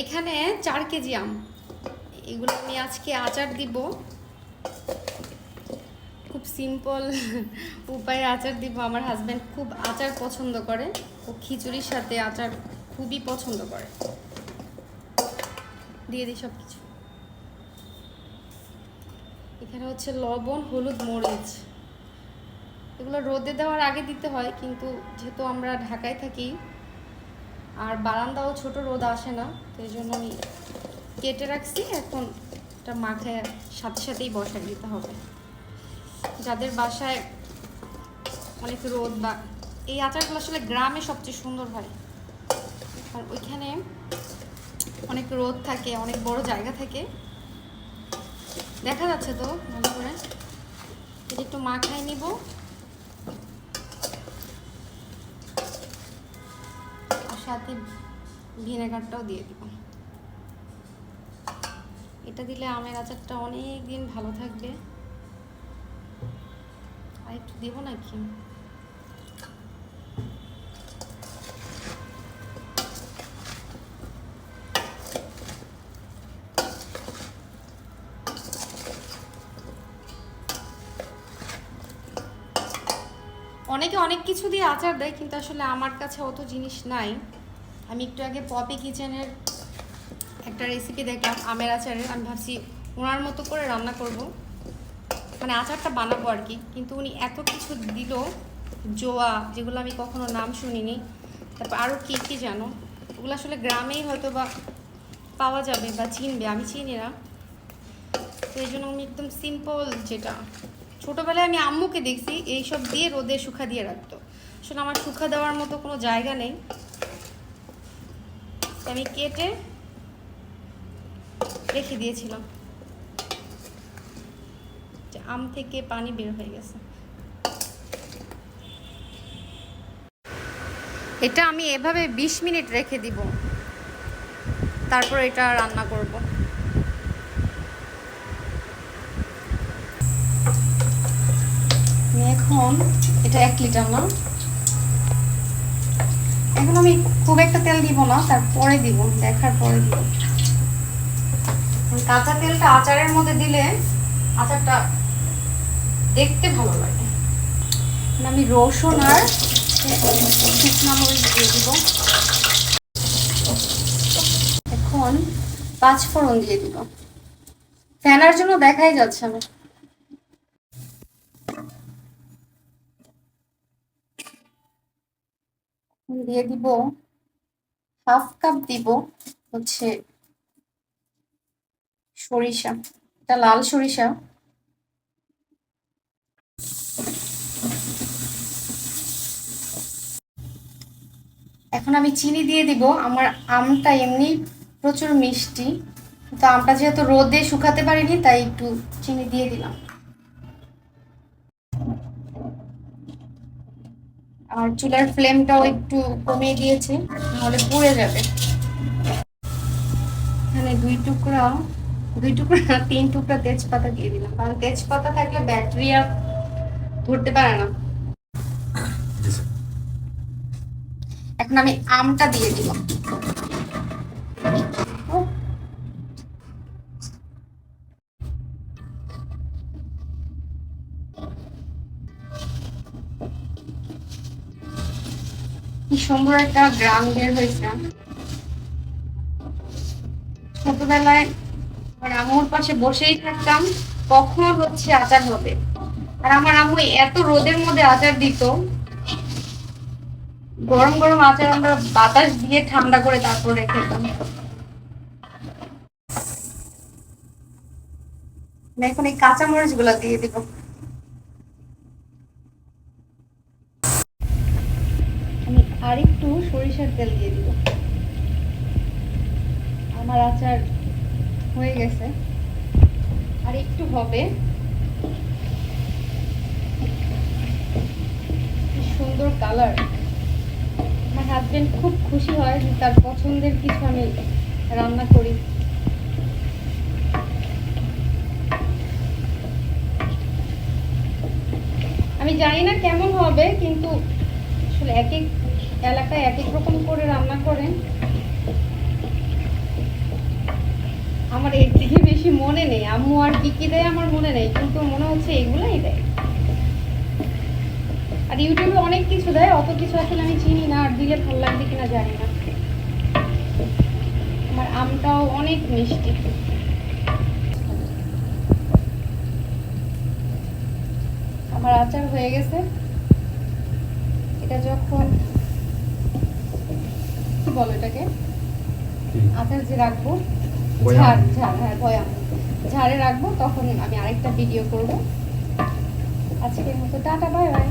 এখানে চার কেজি আম। এগুলো আমি আজকে আচার দিব। খুব সিম্পল উপায়ে আচার দিব। আমার হাজব্যান্ড খুব আচার পছন্দ করে। ও খিচুড়ির সাথে আচার খুবই পছন্দ করে। দিয়ে দিই সব কিছু এখানে হচ্ছে লবণ, হলুদ, মরিচ। এগুলো রোদে দেওয়ার আগে দিতে হয়, কিন্তু যেহেতু আমরা ঢাকায় থাকি আর বারান্দাও ছোট রোদ আসে না, তো এই জন্য আমি কেটে রাখছি। এখন এটা মাথায় সাথে সাথেই বসা দিতে হবে। যাদের বাসায় অনেক রোদ বা এই আচারগুলো আসলে গ্রামে সবচেয়ে সুন্দর হয়। আর ওইখানে অনেক রোদ থাকে, অনেক বড় জায়গা থাকে। দেখা যাচ্ছে তো ভালো করে। এটা একটু মাখাই নিব। সাথে ভিনেগারটাও দিয়ে দিব এটা দিলে আমের আচারটা অনেক দিন ভালো থাকবে। আর একটু দেবো নাকি? অনেকে অনেক কিছু দিয়ে আচার দেয়, কিন্তু আসলে আমার কাছে অত জিনিস নাই। আমি একটু আগে পপি কিচেনের একটা রেসিপি দেখলাম, আমের আচারের। আমি ভাবছি ওনার মতো করে রান্না করব। মানে আচারটা বানাবো আর কি। কিন্তু উনি এত কিছু দিল, জোয়া, যেগুলো আমি কখনো নাম শুনিনি। তারপর আরও কী কী জানো? ওগুলো আসলে গ্রামেই হয়তো বা পাওয়া যাবে বা চিনবে, আমি চিনি না। তো এই জন্য আমি একদম সিম্পল যেটা। ছোটোবেলায় আমি আম্মুকে দেখছি এইসব দিয়ে রোদে শুকা দিয়ে রাখতো। আসলে আমার শুকা দেওয়ার মতো কোনো জায়গা নেই। আমি কেটে রেখে দিয়েছিলাম। আম থেকে পানি বের হয়ে গেছে। এটা আমি এভাবে ২০ মিনিট রেখে দিব। তারপর এটা রান্না করব। এখন এটা এক লিটার না। এখন আমি খুব একটা তেল দিব না, তারপরে দিব, দেখার পরে দিব। কাঁচা তেলটা আচারের মধ্যে দিলে আচারটা দেখতে ভালো লাগে। আমি রসুন আর শুকনো দিয়ে দিব। এখন পাঁচ ফোড়ন দিয়ে দিব। ফেনার জন্য দেখাই যাচ্ছে না দিয়ে দিব হাফ কাপ দিব হচ্ছে সরিষা, এটা লাল সরিষা। এখন আমি চিনি দিয়ে দিব, আমার আমটা এমনি প্রচুর মিষ্টি তো আমটা যেহেতু রোদে শুকাতে পারিনি, তাই একটু চিনি দিয়ে দিলাম। আর চুলার ফ্লেমটাও একটু কমিয়ে দিয়েছি নাহলে পুড়ে যাবে। এখানে দুই টুকরা দুই টুকরা তিন টুকরা তেজপাতা দিয়ে দিলাম। কারণ তেজপাতা থাকলে ব্যাটারি আর ধরতে পারে না। এখন আমি আমটা দিয়ে দিলাম। কি সুন্দর একটা গ্রাম বের হয়েছে। ছোটবেলায় আম্মুর পাশে বসেই থাকতাম, কখন হচ্ছে আচার হবে? আর আমার আম্মু এত রোদের মধ্যে আচার দিত। গরম গরম আচার আমরা বাতাস দিয়ে ঠান্ডা করে তারপর রেখেতাম এখন এই কাঁচামরিচগুলা দিয়ে দিব। আমি আরেকটু সরিষার তেল দিয়ে দিব। আমার আচার হয়ে গেছে। আর একটু হবে। সুন্দর কালার। আমার হাজবেন্ড খুব খুশি হয় যে তার পছন্দের কিছু আমি রান্না করি। আমি জানি না কেমন হবে, কিন্তু আসলে এক এক এলাকায় এক এক রকম করে রান্না করেন। আমার এর থেকে বেশি মনে নেই। আম্মু আর কি কি দেয় আমার মনে নেই, কিন্তু মনে হচ্ছে এগুলাই দেয়। আর ইউটিউবে অনেক কিছু দেয়, অত কিছু আসলে আমি চিনি না, আর দিলে ভালো লাগবে কিনা জানি না। আমার আমটাও অনেক মিষ্টি। আমার আচার হয়ে গেছে। এটা যখন বলো এটাকে। আচার যে রাখব। ঝাড় ঝাড় হ্যাঁ বয়াম। ঝাড়ে রাখব তখন আমি আরেকটা ভিডিও করব। আজকের মতো টাটা বাই বাই